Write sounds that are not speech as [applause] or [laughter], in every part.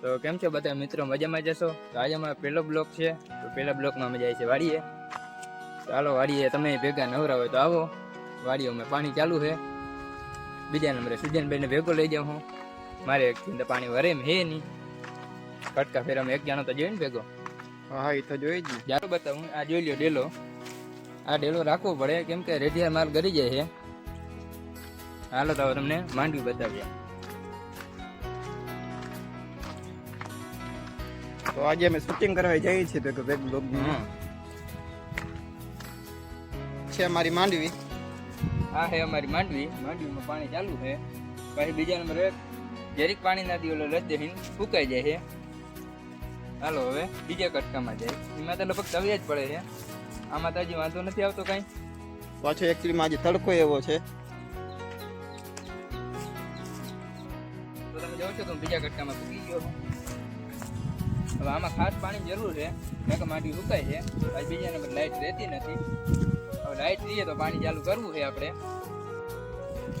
તો કેમ છો બધા મિત્રો? મજામાં જશો તો આજે અમારો પહેલો બ્લોક છે. તો પહેલા બ્લોકમાં મજા આવી છે વાડીએ. ચાલો વાડીએ તમે ભેગા નવરા હોય તો આવો. વાડીઓમાં પાણી ચાલુ છે. બીજા નંબરે સુજનભાઈને ભેગો લઈ જાઉં હું. મારે એક ચિંતા પાણી વરે એમ હે નહીં. કટકા અમે એક જાણો તો જોઈએ ને ભેગો. હા એ તો જોઈ જ ચાલો બતાવું આ જોઈ લ્યો ડેલો આ ડેલો રાખવો પડે. કેમ કે રેડિયા માલ ગરી જાય છે. હાલો તો તમને માંડવી બતાવીએ. તો આજે અમે શૂટિંગ કરવા જઈએ છીએ ભેગો ભેગ બ્લોગ છે અમારી માંડવી. આ છે અમારી માંડવી. માંડવીમાં પાણી ચાલુ છે. પછી બીજા નંબરે જરીક પાણી ના દી ઓલો લજ્જહીન ફૂંકાઈ જાય છે. હાલો હવે બીજા કટકામાં જાય. એમાં તો લગભગ તવિયા જ પડે છે. આમાં તો હજી વાંધો નથી આવતો કાંઈ. પાછો એકચ્યુઅલીમાં આજે તડકો એવો છે. તો તમે જાઓ છો તો હું બીજા કટકામાં ફૂકી ગયો. હવે આમાં ખાસ પાણી જરૂર છે. કારણ કે માટી સુકાય છે. પછી બીજા નંબર લાઇટ રહેતી નથી. હવે લાઇટ રહીએ તો પાણી ચાલુ કરવું છે આપણે.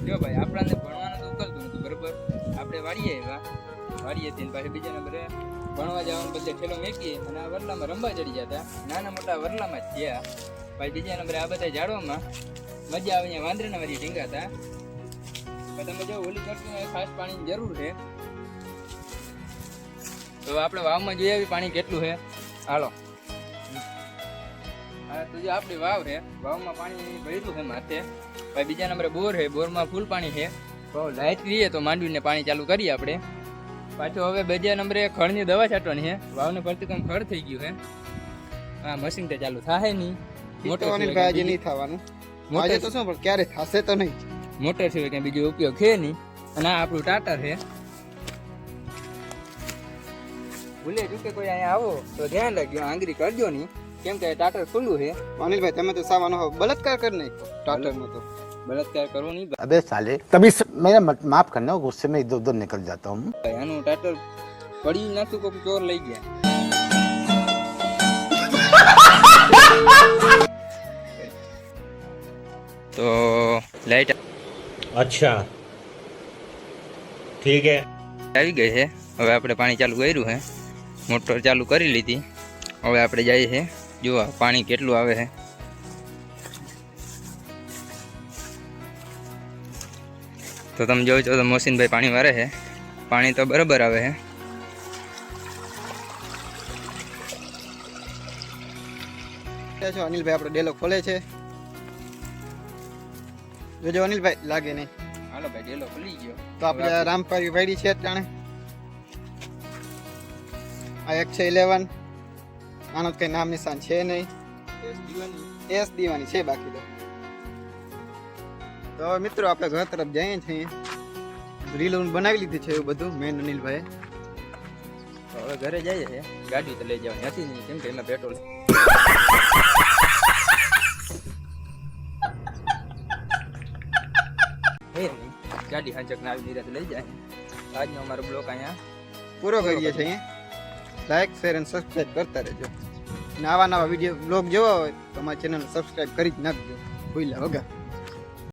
જો ભાઈ, આપણાને ભણવાનું તો ઉકલતું નતું બરાબર? આપણે વાળીએ એવા વાળીએ થી પાછી બીજા નંબરે ભણવા જવાનું બદલે ઠેલો મેકીએ. અને આ વરલામાં રમવા ચડી જતા નાના મોટા વરલામાં જ થયા. પછી બીજા નંબરે આ બધા ઝાડવામાં મજા આવે. અહીંયા વાંદરાના વાળી ઢીંગાતા. તમે જો, ઓલી કરતું ખાસ પાણીની જરૂર છે. તો આપણે વાવમાં જોઈએ આવી પાણી કેટલું છે? હાલો. હા તો જે આપણી વાવ છે વાવમાં પાણી ભરેલું છે માથે. ભાઈ બીજા નંબરે બોર છે બોરમાં ફૂલ પાણી છે. તો લાઈટ રહીએ તો માંડવીને પાણી ચાલુ કરીએ આપણે. પાછું હવે બીજા નંબરે ખડની દવા છાંટવાની છે. વાવને ફરતી કામ ખડ થઈ ગયું છે. હા મશીન તો ચાલુ થાય નહીં. મોટો આજે નહીં થવાનું. આજે તો શું પણ ક્યારે થશે તો નહીં. મોટર સિવાય ક્યાંય બીજો ઉપયોગ છે નહીં. અને આ આપણું ટાટર છે. ભૂલે ચૂકે કોઈ અહીંયા આવો તો ધ્યાન રાખજો આંગરી કરજો નહીં. કેમ કે ટાટર ખુલ્લું છે. અનિલભાઈ તમે તો સાવાનો હો બલાત્કાર કરી નાખ્યો ટાટર નો તો. બલાત્કાર કરો નહીં. અબે સાલે તभी મેરા માફ કરનો ગુસ્સે મે ઇધર ઉધર નીકળ જાતા હું. એનું ટાટર પડી નાખ્યું કોઈ ચોર લઈ ગયા. [laughs] તો લાઈટ અચ્છા. ઠીક હે. આવી ગઈ છે. હવે આપણે પાણી ચાલુ કર્યું હે મોટર ચાલુ કરી લીધી. હવે આપણે જઈએ છે જોવા પાણી કેટલું આવે છે. તો તમે જોવો છો તો મોસીનભાઈ પાણી વારે છે. પાણી તો બરાબર આવે છે. છો અનિલભાઈ આપણો ડેલો ખોલે છે. જોજો અનિલભાઈ લાગે નહીં. હાલો ભાઈ ડેલો ખુલી ગયો. તો આપણે રામપારી વાડી છે જાણે આ એક છે ઇલેવન. આનો કઈ નામ નિશાન છે નહીં. એસ દીવાની છે બાકી તો. તો મિત્રો આપણે ઘર તરફ જઈએ છીએ. રીલ બનાવી લીધી છે એવું બધું મેન અનિલભાઈ તો હવે ઘરે જઈએ ગાડી તો લઈ જવાની હતી નહીં કેમ કે એમાં પેટ્રોલ ગાડી હાંચક ના આવી નિરાત લઈ જાય. આજનો અમારો બ્લોક અહીંયા પૂરો કરીએ છીએ લાઈક શેર અને સબસ્ક્રાઇબ કરતા રહેજો. અને આવા નવા વીડિયો બ્લોગ જોવા હોય તો અમારી ચેનલ સબસ્ક્રાઇબ કરી જ નાખજો. ભૂલ્યા વગર.